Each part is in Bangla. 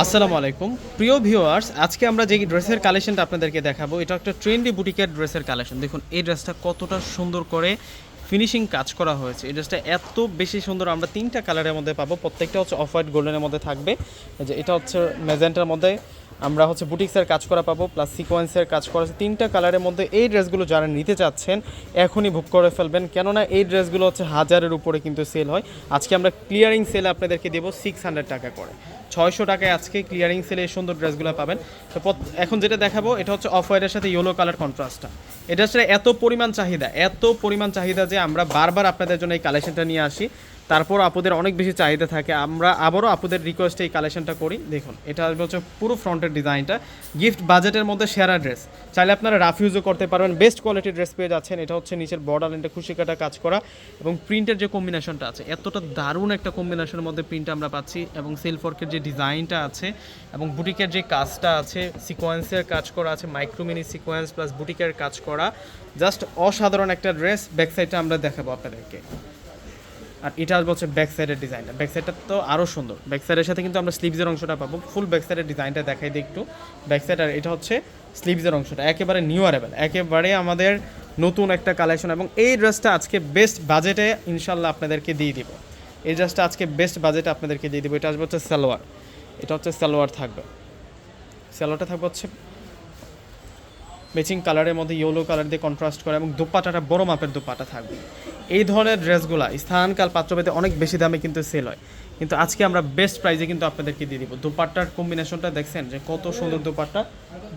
আসসালামু আলাইকুম। প্রিয় ভিউয়ার্স আজকে আমরা যে ড্রেসের কালেকশনটা আপনাদেরকে দেখাবো, এটা একটা ট্রেন্ডি বুটিকের ড্রেসের কালেকশন। দেখুন, এই ড্রেসটা কতটা সুন্দর করে ফিনিশিং কাজ করা হয়েছে। এই ড্রেসটা এত বেশি সুন্দর, আমরা তিনটা কালারের মধ্যে পাবো। প্রত্যেকটা হচ্ছে অফ হোয়াইট গোল্ডেনের মধ্যে থাকবে। যে এটা হচ্ছে মেজেন্টার মধ্যে। আমরা হচ্ছে বুটিক্সের কাজ করা পাবো প্লাস সিকোয়েন্সের কাজ করা আছে। তিনটা কালারের মধ্যে এই ড্রেসগুলো যারা নিতে চাচ্ছেন, এখনই বুক করে ফেলবেন। কেননা এই ড্রেসগুলো হচ্ছে হাজারের উপরে কিন্তু সেল হয়। আজকে আমরা ক্লিয়ারিং সেলে আপনাদেরকে দেবো সিক্স হান্ড্রেড টাকা করে। ছয়শো টাকায় আজকে ক্লিয়ারিং সেলে এই সুন্দর ড্রেসগুলো পাবেন। তো এখন যেটা দেখাবো, এটা হচ্ছে অফ হোয়াইটের সাথে ইয়েলো কালার কন্ট্রাস্টটা এটা আসলে এত পরিমাণ চাহিদা, এত পরিমাণ চাহিদা যে আমরা বারবার আপনাদের জন্য এই কালেকশনটা নিয়ে আসি। তারপর আপুদের অনেক বেশি চাহিদা থাকে। আমরা আবারও আপুদের রিকোয়েস্টে এই কালেকশনটা করি। দেখুন, এটা হচ্ছে পুরো ফ্রন্টের ডিজাইনটা গিফট বাজেটের মধ্যে সেরা ড্রেস চাইলে আপনারা রাফ ইউজও করতে পারবেন। বেস্ট কোয়ালিটির ড্রেস পেয়ে যাচ্ছেন। এটা হচ্ছে নিচের বর্ডার লাইনটা খুশি কাটা কাজ করা। এবং প্রিন্টের যে কম্বিনেশনটা আছে, এতটা দারুণ একটা কম্বিনেশনের মধ্যে প্রিন্ট আমরা পাচ্ছি। এবং সেলফর্কের যে ডিজাইনটা আছে এবং বুটিকের যে কাজটা আছে সিকোয়েন্সের কাজ করা আছে মাইক্রোমিনি সিকোয়েন্স প্লাস বুটিকের কাজ করা। জাস্ট অসাধারণ একটা ড্রেস ব্যাক সাইডটা আমরা দেখাবো আপনাদেরকে। আর এটা আসবে হচ্ছে ব্যাক সাইডের ডিজাইনটা ব্যাক সাইডটা তো আরও সুন্দর। ব্যাক সাইডের সাথে কিন্তু আমরা স্লিভসের অংশটা পাবো। ফুল ব্যাক সাইডের ডিজাইনটা দেখাই দিই একটু। ব্যাক সাইড আর এটা হচ্ছে স্লিভসের অংশটা। একেবারে নিউ একেবারে আমাদের নতুন একটা কালেকশন এবং এই ড্রেসটা আজকে বেস্ট বাজেটে ইনশাল্লাহ আপনাদেরকে দিয়ে দিব। এই ড্রেসটা আজকে বেস্ট বাজেটে আপনাদেরকে দিয়ে দিব। এটা আসবে হচ্ছে সালোয়ার। এটা হচ্ছে সালোয়ার থাকবে। সালোয়ারটা থাকবে হচ্ছে ম্যাচিং কালারের মধ্যে ইয়েলো কালার দিয়ে কন্ট্রাস্ট করা এবং দোপাটাটা বড় মাপের দোপাটা থাকবে। এই ধরনের ড্রেসগুলো স্থানকাল পাত্রভেদে অনেক বেশি দামে কিন্তু সেল হয়। কিন্তু আজকে আমরা বেস্ট প্রাইজে কিন্তু আপনাদেরকে দিয়ে দিব। দোপাট্টার কম্বিনেশনটা দেখছেন যে কত সুন্দর দোপাট্টা।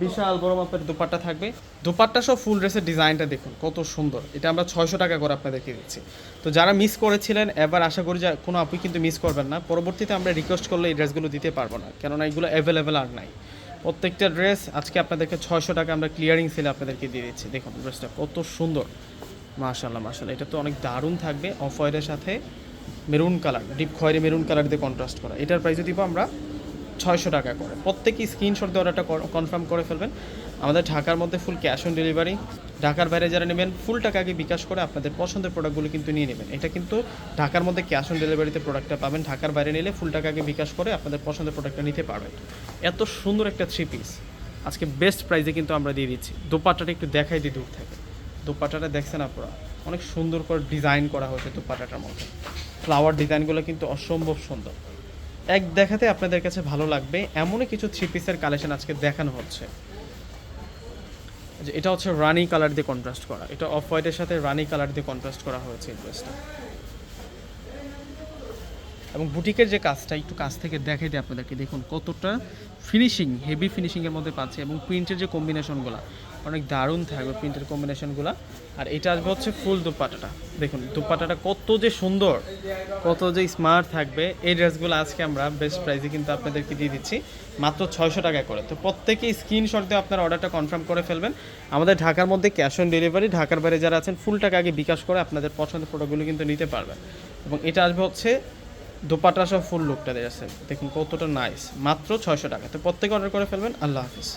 বিশাল বড় মাপের দোপাট্টা থাকবে। দোপাট্টা সব ফুল ড্রেসের ডিজাইনটা দেখুন, কত সুন্দর। এটা আমরা ছয়শো টাকা করে আপনাদেরকে দিচ্ছি। তো যারা মিস করেছিলেন, এবার আশা করি যে কোনো আপনি কিন্তু মিস করবেন না। পরবর্তীতে আমরা রিকোয়েস্ট করলে এই ড্রেসগুলো দিতে পারব না। কেননা এগুলো অ্যাভেলেবেল আর নাই। প্রত্যেকটা ড্রেস আজকে আপনাদেরকে ছয়শো টাকা আমরা ক্লিয়ারিং সেলে আপনাদেরকে দিয়ে দিচ্ছি। দেখুন ড্রেসটা কত সুন্দর। মাশাল্লাহ মাশাল্লাহ এটা তো অনেক দারুণ থাকবে অফ হোয়াইটের সাথে মেরুন কালার ডিপ খয়েরি মেরুন কালার দিয়ে কন্ট্রাস্ট করা। এটার প্রাইসে দিব আমরা ছয়শো টাকা করে। প্রত্যেকেই স্ক্রিনশট দিয়ে অর্ডারটা কনফার্ম করে ফেলবেন। আমাদের ঢাকার মধ্যে ফুল ক্যাশ অন ডেলিভারি ঢাকার বাইরে যারা নেবেন ফুল টাকা আগে বিকাশ করে আপনাদের পছন্দের প্রোডাক্টগুলো কিন্তু নিয়ে নেবেন। এটা কিন্তু ঢাকার মধ্যে ক্যাশ অন ডেলিভারিতে প্রোডাক্টটা পাবেন। ঢাকার বাইরে নিলে ফুল টাকা আগে বিকাশ করে আপনাদের পছন্দের প্রোডাক্টটা নিতে পারবেন। এত সুন্দর একটা থ্রি পিস আজকে বেস্ট প্রাইসে কিন্তু আমরা দিয়ে দিচ্ছি। দোপাট্টাটা একটু দেখাই দিই দূর থেকে। দোপাট্টাটা দেখছেন আপনারা? অনেক সুন্দর করে ডিজাইন করা হয়েছে দোপাট্টাটার মধ্যে। ফ্লাওয়ার ডিজাইনগুলো কিন্তু অসম্ভব সুন্দর। এক দেখাতে আপনাদের কাছে ভালো লাগবে। এমনই কিছু থ্রি পিসের কালেকশন আজকে দেখানো হচ্ছে। যে এটা হচ্ছে রানি কালার দিয়ে কন্ট্রাস্ট করা। এটা অফ হোয়াইটের সাথে রানি কালার দিয়ে কন্ট্রাস্ট করা হয়েছে এই ড্রেসটা এবং বুটিকের যে কাজটা, একটু কাছ থেকে দেখাই দিই আপনাদেরকে। দেখুন কতটা ফিনিশিং হেভি ফিনিশিংয়ের মধ্যে পাচ্ছে এবং প্রিন্টের যে কম্বিনেশনগুলো অনেক দারুণ থাকবে প্রিন্টের কম্বিনেশনগুলো আর এটা আসবে হচ্ছে ফুল দুপাটাটা। দেখুন, দুপাটাটা কত যে সুন্দর, কত যে স্মার্ট থাকবে। এই ড্রেসগুলো আজকে আমরা বেস্ট প্রাইসে কিন্তু আপনাদেরকে দিয়ে দিচ্ছি, মাত্র ছয়শো টাকা করে। তো প্রত্যেকেই স্ক্রিনশট দিয়ে আপনার অর্ডারটা কনফার্ম করে ফেলবেন। আমাদের ঢাকার মধ্যে ক্যাশ অন ডেলিভারি ঢাকার বাইরে যারা আছেন ফুল টাকা আগে বিকাশ করে আপনাদের পছন্দের প্রোডাক্টগুলো কিন্তু নিতে পারবেন। এবং এটা আসবে হচ্ছে দোপাটা সব ফুল লুকটা আছে দেখুন কতটা নাইস মাত্র ছয়শো টাকা। তো প্রত্যেকে অর্ডার করে ফেলবেন। আল্লাহ হাফিজ।